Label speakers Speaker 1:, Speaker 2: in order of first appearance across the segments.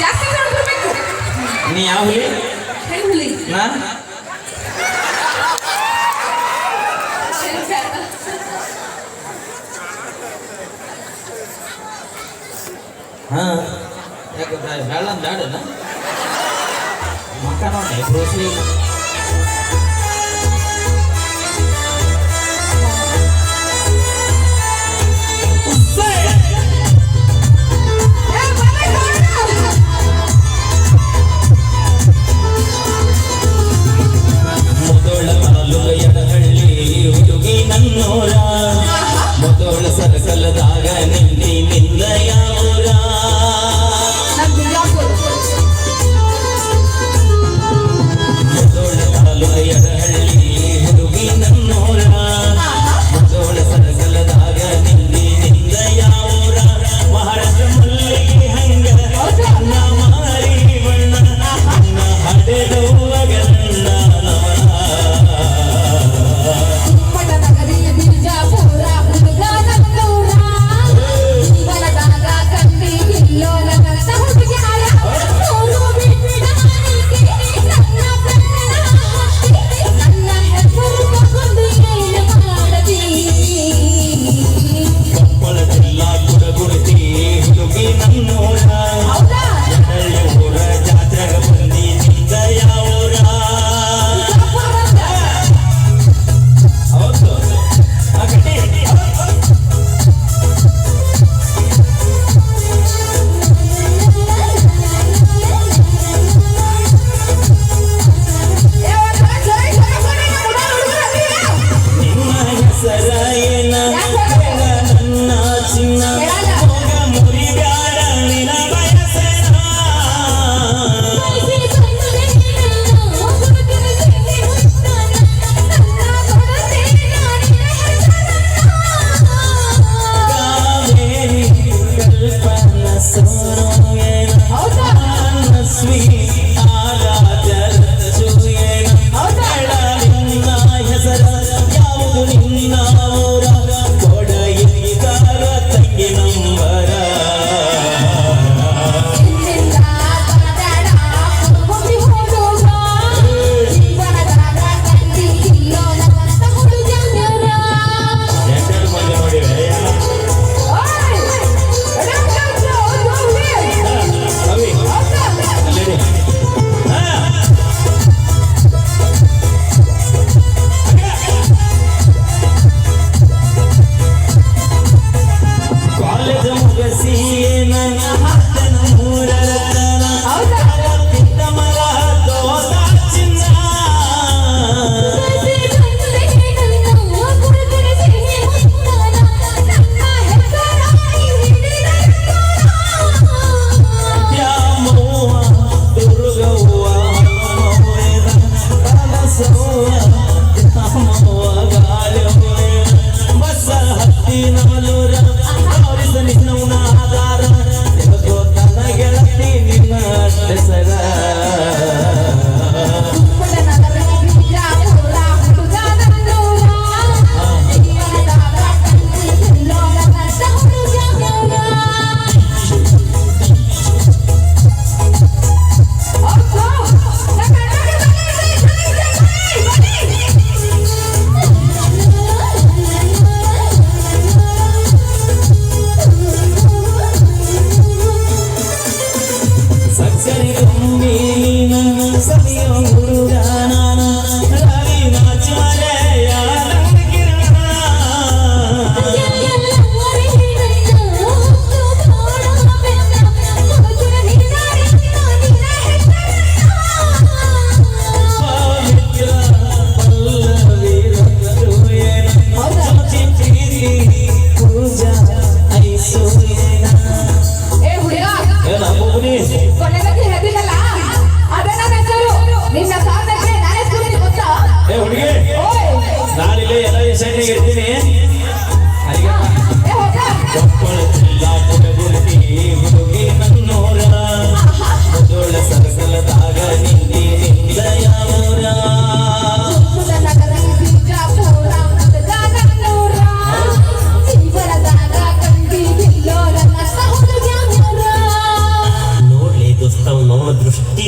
Speaker 1: ಜಾಸ್ತಿ ದೊಡ್ಡ ಬರಬೇಕು.
Speaker 2: ನೀ ಯಾವ ಹುಲಿ?
Speaker 1: ಹೆಣ್ಣುಲಿ
Speaker 2: ನಾ? ಹಾ. ಯಾಕೆ ಬೇಡ ಬೇಡ ಮಕ್ಕ ನೋಡಿ ಬ್ರೋಸ್ಲಿ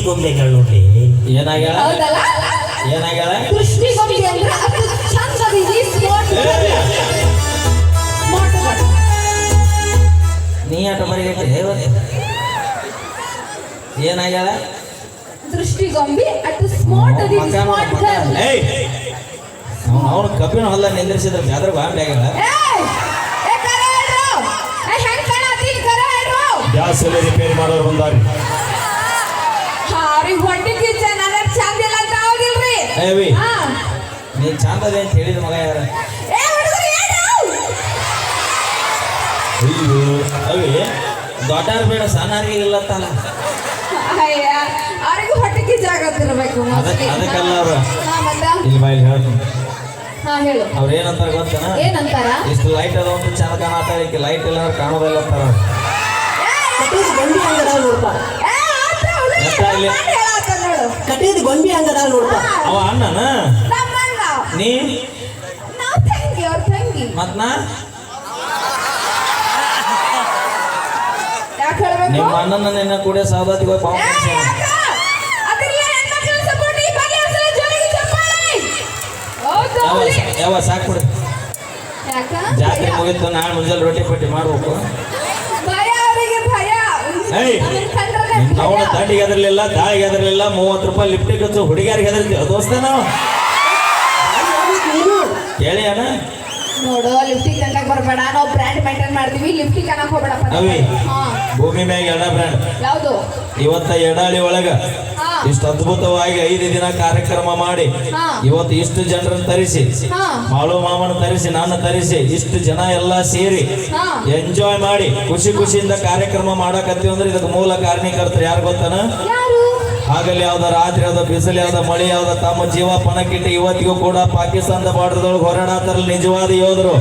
Speaker 2: ಗೊಂಬೆ ಆಗ್ಯಾಳ ನೋಡ್ರಿ.
Speaker 3: ಏನಾಗ್ಯಾಳ? ಏನಾಗ್ಯಾಳ?
Speaker 1: ದೃಷ್ಟಿ ಗೊಂಬೆ ಅಂದ್ರೆ ಅದು
Speaker 3: ನೀ ಆಟ ಮರಿ ಏನಾಗ್ಯಾಳ?
Speaker 1: ದೃಷ್ಟಿ ಗೊಂಬೆ ಅಟ್ ಸ್ಮಾರ್ಟ್ ಅದಿ ಸ್ಮಾರ್ಟ್. ಗರ್ಲ್
Speaker 3: ಅವ್ನು ಅವ್ನು ಕಬ್ಬಿನ ಹೊಲ ನಿಂದ್ರಿಸಿದ್ರೆ ಅದ್ರ ಬಾಂಬೆ ಆಗ್ಯಾಳ?
Speaker 1: ಏಯ್! ಏ ಕರೆ ಹೇಳ್ರು! ಏ ಹೆಂಗ್ ಕಾಣತ್ತೀನಿ ಕರೆ ಹೇಳ್ರು!
Speaker 2: ಗ್ಯಾಸ್ ಎಲ್ಲ ರಿಪೇರಿ ಮಾಡೋರು ಬಂದಾರಿ
Speaker 1: ಹಾರಿ ಹೊಟ್ಟಿ ಕಿಚ್ಚ ನನಗ್ ಚಂದ ಇಲ್ಲ ಅಂತ
Speaker 3: ಏವಿ
Speaker 1: ಹಾ
Speaker 3: ಹೇಳಿದ ಮಗ ಯಾರ
Speaker 1: ಏ ಹುಡುಗರು ಏನು
Speaker 3: ಅಯ್ಯೋ ಅವಿ ದೊಡ್ಡಾರ್ ಬೇಡ ಸಣ್ಣಾರಿಗೆ ಇಲ್ಲತ್ತಲ್ಲ
Speaker 1: ಅಯ್ಯ ಅವ್ರಿಗೂ ಹೊಟ್ಟೆ ಕಿಚ್ಚ ಆಗತ್ತಿರ್ಬೇಕು
Speaker 3: ಅದಕ್ಕೆ ಅದಕ್ಕೆಲ್ಲ ಅವ್ರು
Speaker 1: ಹಾ ಮತ್ತ
Speaker 3: ಇಲ್ಲಿ ಬಾಯಿ ಹೇಳ್ತೀನಿ
Speaker 1: ಹಾ ಹೇಳು
Speaker 3: ಅವ್ರು ಏನಂತಾರ ಗೊತ್ತನ
Speaker 1: ಏನಂತಾರ
Speaker 3: ಇಷ್ಟು ಲೈಟ್ ಅದ ಅಂತ ಚಂದ ಈಕೆ ಲೈಟ್ ಇಲ್ಲ ಕಾಣೋದಿಲ್ಲ ಅಂತಾರ
Speaker 4: ಹಂಗದ ನೋಡ್ಪ ಕಟೀಸ್ ಗೊಂಬಿ ಹಂಗದ ನೋಡ್ಪ
Speaker 3: ಅವ ಅಣ್ಣನ? ನೀ? ಮತ್ ನಾ ನಿಮ್ಮ ಅಣ್ಣನ ನಿನ್ನ ಕೂಡ ಸಾದಾತಿ ಹೋಗಿ ಯಾವ ಸಾಕು ಬಿಡು
Speaker 1: ಯಾಕ?
Speaker 3: ಜಾತ್ರೆ. ಮುಗಿತು ನಾಳೆ ಮುಂಜಾನೆ ರೊಟ್ಟಿ ಪಟ್ಟಿ ಮಾಡ್ಬೇಕು.
Speaker 2: ಏಯ್
Speaker 1: ತಂಡಿಗೆ ಕಂಡ್ರನೆ
Speaker 2: ತಾಯಿಗೆ ಹೆದರ್ಲಿಲ್ಲ ಹೆದರ್ಲಿಲ್ಲ ಮೂವತ್ತು ರೂಪಾಯಿ ಲಿಫ್ಟಿಗೆ ಹಚ್ಚು ಹುಡುಗಿಯರಿಗೆ ಹೆದರ್ತೀವಿ ದೋಸ್ತ ನಾವು.
Speaker 3: ಕೇಳಿ ಅಣ್ಣ.
Speaker 1: ನೋಡು ಕಂಡಕ್ ಬರಬೇಡ. ನಾವು ಬ್ರ್ಯಾಂಡ್ ಮೇಂಟೈನ್ ಮಾಡ್ತೀವಿ. ಅನ್ನಕ್ ಹೋಗ್ಬೇಡ
Speaker 2: ಅವಿ ಭೂಮಿ ಮ್ಯಾಗ ಎಡ ಬ್ರ್ಯಾಂಡ್
Speaker 1: ಯಾವುದು?
Speaker 2: ಇವತ್ತ ಎಡಾಳಿ ಒಳಗ ಇಷ್ಟು ಅದ್ಭುತವಾಗಿ ಐದು ದಿನ ಕಾರ್ಯಕ್ರಮ ಮಾಡಿ. ಇವತ್ತು ಇಷ್ಟು ಜನರನ್ನು ತರಿಸಿ ಮಾಳು ಮಾಮನ ತರಿಸಿ ನಾನು ತರಿಸಿ ಇಷ್ಟು ಜನ ಎಲ್ಲ ಸೇರಿ ಎಂಜಾಯ್ ಮಾಡಿ ಖುಷಿ ಖುಷಿಯಿಂದ ಕಾರ್ಯಕ್ರಮ ಮಾಡಕತ್ತೀವಿ ಅಂದ್ರೆ ಇದಕ್ಕೆ ಮೂಲ ಕಾರಣೀಕರ್ತರು ಯಾರು ಗೊತ್ತನ? ಹಗಲು ಯಾವ್ದ ರಾತ್ರಿ, ಯಾವ್ದ ಬಿಸಿಲು, ಯಾವ್ದ ಮಳೆ, ಯಾವ್ದ ತಮ್ಮ ಜೀವ ಪಣಕ್ಕಿಟ್ಟು ಇವತ್ತಿಗೂ ಕೂಡ ಪಾಕಿಸ್ತಾನದ ಬಾರ್ಡರ್ದೊಳಗೆ ಹೋರಾಡತ್ತಾರಲ್ಲ ನಿಜವಾದ ಯೋಧರು.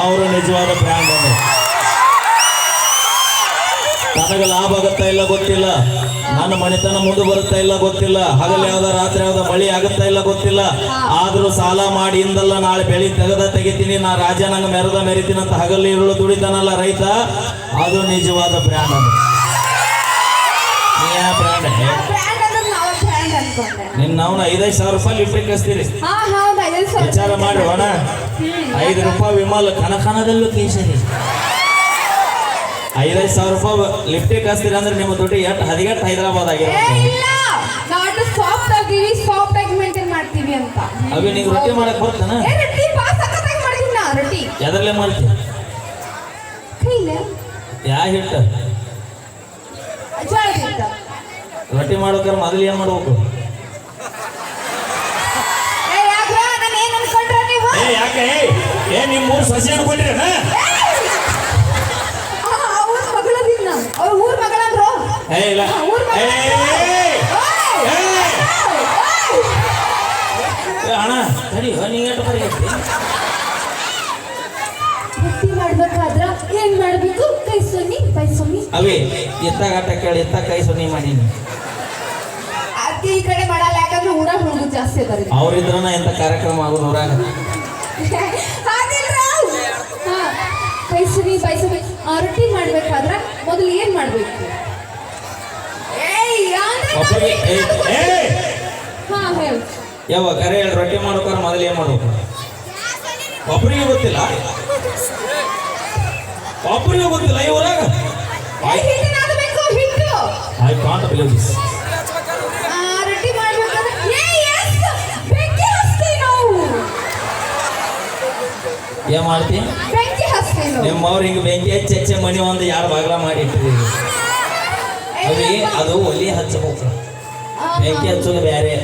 Speaker 2: ಅವರು ನಿಜವಾದ ಬ್ರ್ಯಾಂಡ್ ಅದು ನನಗೆ ಲಾಭ ಆಗುತ್ತಾ ಇಲ್ಲ ಗೊತ್ತಿಲ್ಲ. ನನ್ನ ಮನೆತನ ಮುಂದೆ ಬರುತ್ತಾ ಇಲ್ಲ ಗೊತ್ತಿಲ್ಲ. ಹಗಲು ಯಾವ್ದ ರಾತ್ರಿ, ಯಾವ್ದ ಮಳಿ ಆಗುತ್ತಾ ಇಲ್ಲ ಗೊತ್ತಿಲ್ಲ. ಆದ್ರೂ ಸಾಲ ಮಾಡಿ ಇಂದಲ್ಲ ನಾಳೆ ಬೆಳಿ ತೆಗೆದ ತೆಗಿತೀನಿ. ನಾ ರಾಜ ನಂಗೆ ಮೆರೆದ ಮೆರಿತೀನಿ ಅಂತ ಹಗಲು ಇರುಳು ದುಡಿತಾನಲ್ಲ ರೈತ. ಅದು ನಿಜವಾದ ಬ್ರ್ಯಾಂಡ್ ಬ್ರ್ಯಾಂಡ್
Speaker 1: ಬ್ರ್ಯಾಂಡ್ ಅಂದ್ರೆ ನಾವು ಬ್ರ್ಯಾಂಡ್ ಅನ್ಕೊಂಡೆ
Speaker 2: ನಿನ್ನ ಅವನ ಐದೈದು ಸಾವಿರ ರೂಪಾಯಿ ಲಿಫ್ಟಿಗೆ ಕಳಿಸ್ತೀರಿ.
Speaker 1: ಹಾ ಹೌದು ಸಾವಿರ
Speaker 2: ವಿಚಾರ ಮಾಡಿ ಅಣ್ಣ. ಐದು ರೂಪಾಯಿ ವಿಮಲ್ ಕನಕನದಲ್ಲೂ ಕೇಸರಿ ಐದೈದು ಸಾವಿರ ರೂಪಾಯಿ ಲಿಫ್ಟಿಗೆ ಕಳಿಸ್ತೀರಿ ಅಂದ್ರೆ ನಿಮ್ಮ ದುಡ್ಡು ಎಷ್ಟು ಹದಿಗೆಟ್ಟು ಹೈದರಾಬಾದ್ ಆಗಿರುತ್ತೆ.
Speaker 1: ನಾವು
Speaker 2: ಅವಿ ನಿಂಗೆ ರೊಟ್ಟಿ ಮಾಡಕ್ ಬರ್ತಾನ
Speaker 1: ಸಖತ್ತಾಗಿ ಮಾಡ್ತೀನಿ
Speaker 2: ಯಾ ಹಿಟ್ಟು
Speaker 1: ಜೋಳದ ಹಿಟ್ಟ
Speaker 2: ರೊಟ್ಟಿ ಮಾಡ್ಬೇಕಾದ್ರೆ ಮೊದಲು ಏನು ಮಾಡ್ಬೇಕು?
Speaker 1: ಏ
Speaker 2: ಯಾಕೆ? ಏ ನಿಮ್ಮ ಮೂರು ಸಸಿ ಏ ಇಲ್ಲ. ಅಣ್ಣ ತಡಿ ನೀ
Speaker 1: ಬರೀ ಮಾಡ್ಬೇಕಾದ್ರ ಏನ್ ಮಾಡ್ಬೇಕು? ಕೈ ಸೊನ್ನಿ ಕೈ ಸೊನ್ನಿ.
Speaker 3: ಅವೇ ಎತ್ತಾಗ ಆಟ ಕೇಳಿ ಎತ್ತ ಕೈ ಸೊನ್ನಿ ಮಾಡೀನಿ
Speaker 1: ಅದಕ್ಕೆ ಈ ಕಡೆ ಮಾಡಲ್ಲ ಯಾಕಂದ್ರೆ ಊರ ಹುಡುಗರು ಜಾಸ್ತಿ ಅದಾರ.
Speaker 3: ಅವ್ರಿದ್ರನ ಎಂತ ಕಾರ್ಯಕ್ರಮ ಆಗೋದು ಊರಾಗ?
Speaker 1: ಹಾಗಿಲ್ರ? ಹಾ ಕೈ ಸೊನ್ನಿ ಬೈ ಸೊನ್ನಿ ಆ, ರೊಟ್ಟಿ ಮಾಡ್ಬೇಕಾದ್ರ ಮೊದಲು ಏನ್ ಮಾಡ್ಬೇಕು? ಹಾ ಹೇಳು.
Speaker 3: ಯಾವ ಕರೆ ಹೇಳಿ ರೊಟ್ಟಿ ಮಾಡ್ಬೇಕಾದ್ರೆ ಮೊದಲು ಏನು ಮಾಡ್ಬೇಕು?
Speaker 2: ಒಬ್ಬರಿಗೆ ಗೊತ್ತಿಲ್ಲ. ಒಬ್ಬರಿಗೆ ಗೊತ್ತಿಲ್ಲ ಈ ಊರಾಗ. ಐ ಕಾಂಟ್ ಬಿಲೀವ್ ದಿಸ್
Speaker 3: ಮಾಡ್ತಿ?
Speaker 1: ಬೆಂಕಿ ಅವ್ರ ಹಿಂಗ
Speaker 3: ನಿಮ್ಮವ್ರು ಹಿಂಗೆ ಬೆಂಕಿ ಹಚ್ಚಿ ಹಚ್ಚೆ ಮನಿ ಒಂದು ಯಾರು ಬಾಗ್ಲ ಮಾಡಿ ಇಟ್ಟಿದ್ದೀವಿ ಅವಿ ಅದು ಒಲಿ ಹಚ್ಚಬೇಕು. ಬೆಂಕಿ ಹಚ್ಚೋದು ಬೇರೆ.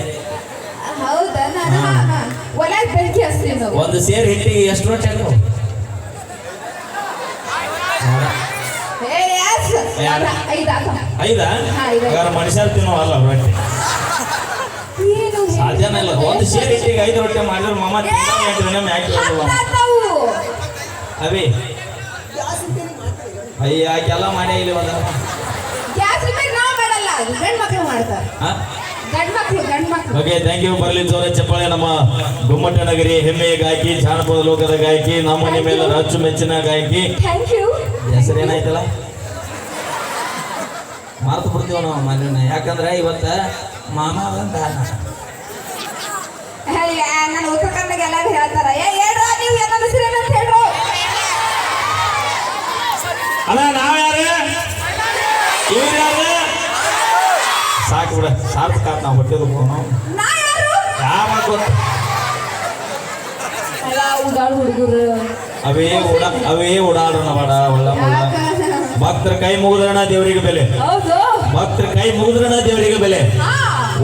Speaker 1: ಹೌದಾ? ನಾನು ಒಳಗೆ ಬೆಂಕಿ ಹಚ್ತೀವಿ
Speaker 3: ಒಂದು ಸೇರ್ ಹಿಟ್ಟಿಗೆ ಎಷ್ಟು ರೊಟ್ಟಿ ಅದು?
Speaker 1: ಐದಾ.
Speaker 2: ಮನುಷ್ಯರು ತಿನ್ನೋ ಅಲ್ಲ ರೊಟ್ಟಿ.
Speaker 3: ಸಾಧ್ಯನೇ ಇಲ್ಲ. ಒಂದು ಸೇರ್ ಹಿಟ್ಟಿಗೆ ಐದು ರೊಟ್ಟಿ ಮಾಡಿದ್ರೆ ಮಾಮ ತಿನ್ನೋ ಎಂಟು ದಿನ ಮ್ಯಾಕ್. ಅವಿ. ಅಯ್ಯ ಯಾಕೆಲ್ಲ ಮಾಡೇ ಇಲ್ಲಿ ಒಂದ
Speaker 1: ಗ್ಯಾಸ್ ರಿಪೇರಿ ನಾವು ಮಾಡಲ್ಲ ಗಂಡ್ ಮಕ್ಳು ಮಾಡ್ತಾರೆ. ಗಂಡ್ ಮಕ್ಳು ಗಂಡ್ ಮಕ್ಳು.
Speaker 2: ಓಕೆ ಥ್ಯಾಂಕ್ ಯು ಬರಲಿ ಜೋರ ಚಪ್ಪಾಳೆ ನಮ್ಮ ಗುಮ್ಮಟ ನಗರಿ ಹೆಮ್ಮೆಯ ಗಾಯಕಿ ಜಾನಪದ ಲೋಕದ ಗಾಯಕಿ ನಮ್ಮ ಮನೆ ಮೇಲೆ ಗಾಯಕಿ.
Speaker 1: ಥ್ಯಾಂಕ್ ಯು
Speaker 3: ಹೆಸರು ಏನಾಯ್ತಲ್ಲ ಬಿಡ್ತೀವ ಬಿಡ್ತೀವಿ ನಾವು ಮನೆಯನ್ನ ಯಾಕಂದ್ರೆ ಇವತ್ತ ಮಾಮ ಅಂತ.
Speaker 1: ನನ್ನ ಉತ್ತರ ಕನ್ನಡ ಎಲ್ಲಾರು ಹೇಳ್ತಾರ. ಏ ಹೇಳ್ರ ನೀವು ಎಲ್ಲ ಹೆಸರು ಏನಂತ
Speaker 2: ಅಲ್ಲ ನಾವ್ ಯಾರು? ಇವ್ರು ಯಾರು? ಸಾಕು ಬಿಡ ಸಾಕು ಆತ್ ನಾವು ಹೊಟ್ಟೆದು ನಾವು ಯಾವ
Speaker 1: ಹುಡುಗರು.
Speaker 2: ಅವೇ ಓಡ ಅವೇ ಓಡಾಡ್ರಣ ಮಾಡ ಒಳ್ಳ ಭಕ್ತರ ಕೈ ಮುಗಿದ್ರಣ ದೇವರಿಗೆ ಬೆಲೆ. ಭಕ್ತರ ಕೈ ಮುಗಿದ್ರಣ ದೇವರಿಗೆ ಬೆಲೆ.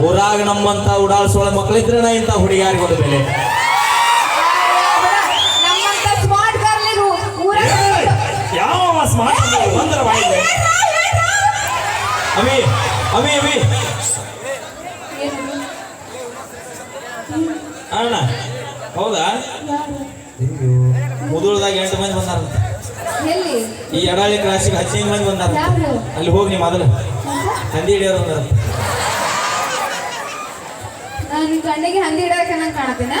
Speaker 2: ಊರಾಗ ನಮ್ಮಂತ ಉಡಾಳ್ಸೋಳ ಮಕ್ಕಳಿದ್ರಣ ಇಂಥ ಹುಡುಗಿಯಾರಿಗೆ ಒಂದು ಬೆಲೆ. ಅವಿ ಅವಿ ಅವಿ ಅಣ್ಣ ಹೌದಾ? ಮುದುಳ್ದಾಗ ಎಂಟು ಮಂದಿ
Speaker 1: ಬಂದಾರ
Speaker 2: ಈ ಎಡಾಳಿ ಕ್ರಾಸಿಗೆ ಹದಿನೈದು ಮಂದಿ ಬಂದಾರ ಅಲ್ಲಿ ಹೋಗಿ ನೀವು ಮೊದಲು. ಹಂದಿ ಹಿಡಿಯೋರು ಬಂದಾರ
Speaker 1: ನಾನು ಕಣ್ಣಿಗೆ ಹಂದಿ ಹಿಡಿಯೋಕೆ ನಂಗೆ ಕಾಣತ್ತೇನ?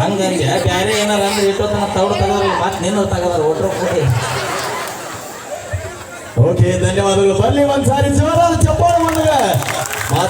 Speaker 3: ಹಂಗಂಗೆ ಬ್ಯಾರೆ ಏನಾರ ಅಂದ್ರೆ ಇಟ್ಟೋತನ ತೌಡು ತೆಗೆದ್ರೆ, ಮತ್ತೆ ನಿನ್ನ ತಗದಾರ, ಒಟ್ರು ಕೂಡಿ
Speaker 2: ಓಕೆ, ಧನ್ಯವಾದಗಳು. ಬನ್ನಿ ಒಂದ್ಸಾರಿ. ಜೋರಾದ ಚಪ್ಪಾಳೆ ಮಾಡಿದ್ರೆ